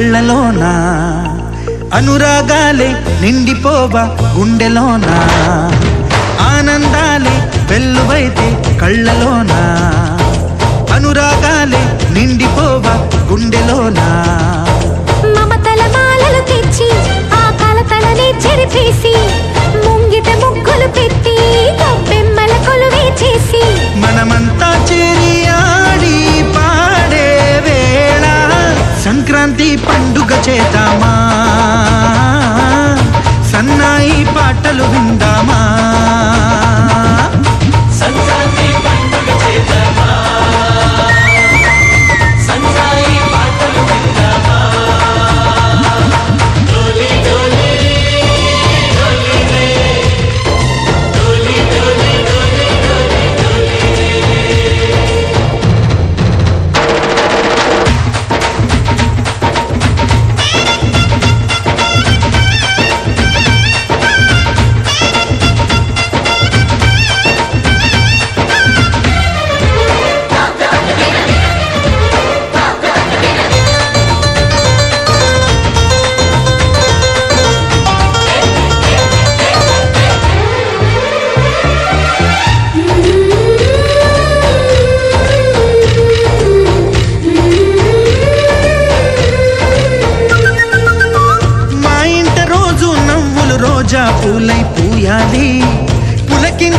కళ్ళలోనా? అనురాగాలే నిండిపోవా గుండెలోనా? ఆనందాలే వెల్లువైతే కళ్ళలోనా? అనురాగాలే నిండిపోవా గుండెలోనా? మమతల మాలలు తెచ్చి ఆ కలతలనే చెరిపేసి ముంగిట ముగ్గులు పెట్టి కొలువే చేసి. మనమంతా చేరి సంక్రాంతి పండుగ చేద్దామా?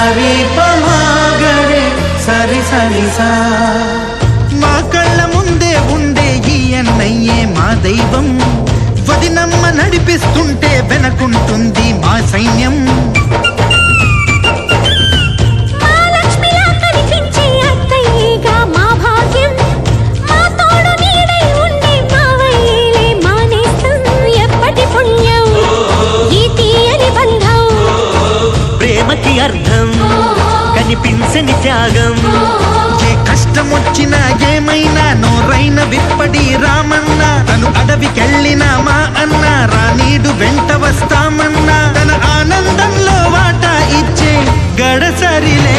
సరి పమాగరే సరి సరి సా. మా కళ్ళ ముందే ఉండే ఈ అన్నయ్యే మా దైవం. వదినమ్మ నడిపిస్తుంటే వెనకుంటుంది మా సైన్యం. త్యాగం. ఏ కష్టం వచ్చినా ఏమైనా నోరైన విప్పడి రామన్న తను అడవికెళ్ళిన మా అన్న రానీడు వెంట వస్తామన్నా తన ఆనందంలో వాటా ఇచ్చే గడసరిలే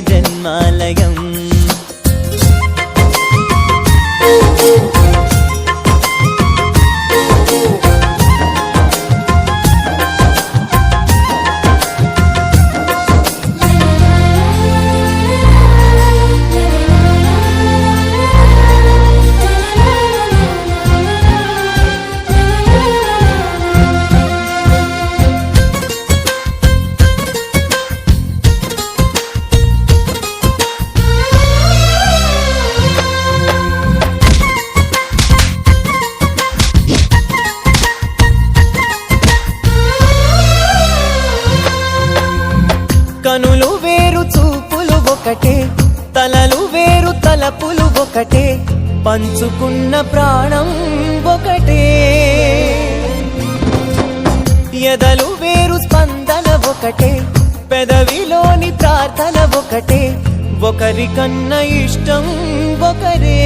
దేవుళ్ళ ఒకటే పంచుకున్న ప్రాణం ఒకటే. ఎదలు వేరు స్పందన ఒకటే పెదవిలోని ప్రార్థన ఒకటే ఒకరికన్నా ఇష్టం ఒకరే.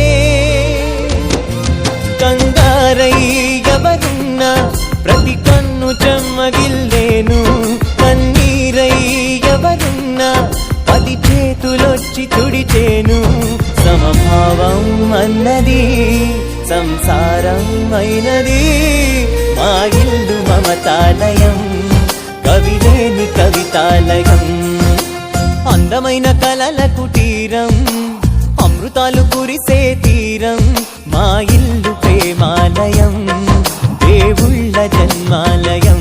కంగారై ఎవరున్నా ప్రతి కన్ను చెమ్మగిల్లేను. కన్నీరై ఎవరున్నా పది చేతులొచ్చి తుడిచేను. సంసారమైనది. మా ఇల్లు మమతాలయం కవిలేని కవితాలయం. అందమైన కలల కుటీరం అమృతాలు కురిసే తీరం మా ఇల్లు ప్రేమాలయం దేవుళ్ళ జన్మాలయం.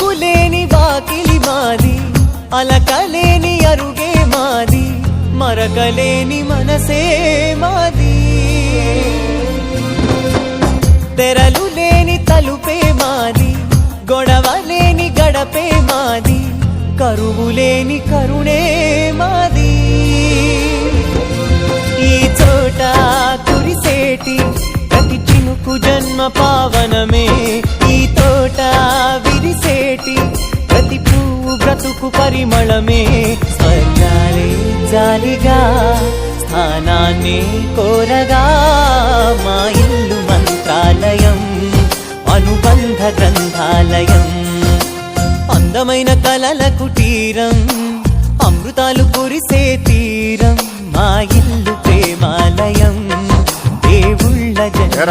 కులేని వాకిలి మాది అలకలేని అరుగే మాది మరకలేని మనసే మాది. తెరలు లేని తలుపే మాది గొడవ లేని గడపే మాది కరువు లేని కరుణే మాది. ఈ చోట కురిసేటి ప్రతి చినుకు జన్మ పావనమే. ఈ తోట విరిసేటి ప్రతి పువ్వు బ్రతుకు పరిమళమే. స్వర్గాలే జాలిగా స్థానాన్ని కోరగా మా ఆలయం అందమైన కలల కుటీరం అమృతాలు కురిసే తీరం మా ఇల్లు ప్రేమాలయం. దేవుళ్ళ జన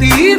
ti.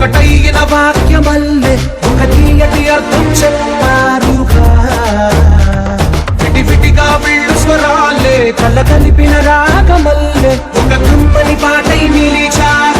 ఒకటైన వాక్యమల్లే ఒక తీయటి అర్థం చెప్పారుగా విడివిడిగా విళ్ళు స్వరాలే కళ్ళ కలిపిన రాగమల్లే ఒక కమ్మని పాటై నిలిచారు